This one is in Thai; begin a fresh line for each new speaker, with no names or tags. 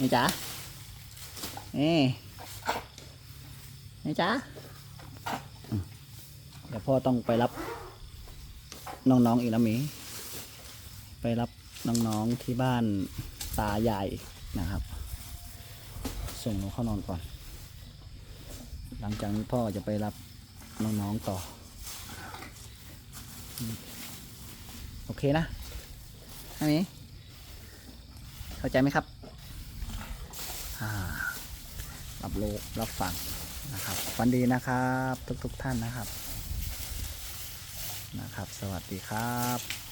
นี่จ๋านี่นี่จ๋าเดี๋ยวพ่อต้องไปรับน้องๆอีกแล้วมี ไปรับน้องๆที่บ้านตาใหญ่นะครับ ส่งน้องเข้านอนก่อน หลังจากนี้พ่อจะไปรับน้องๆต่อ โอเคนะอันนี้เข้าใจไหมครับ อ่า รับโลกรับฟังนะครับวันดีนะครับ ทุกๆทท่านนะครับนะครับ สวัสดีครับ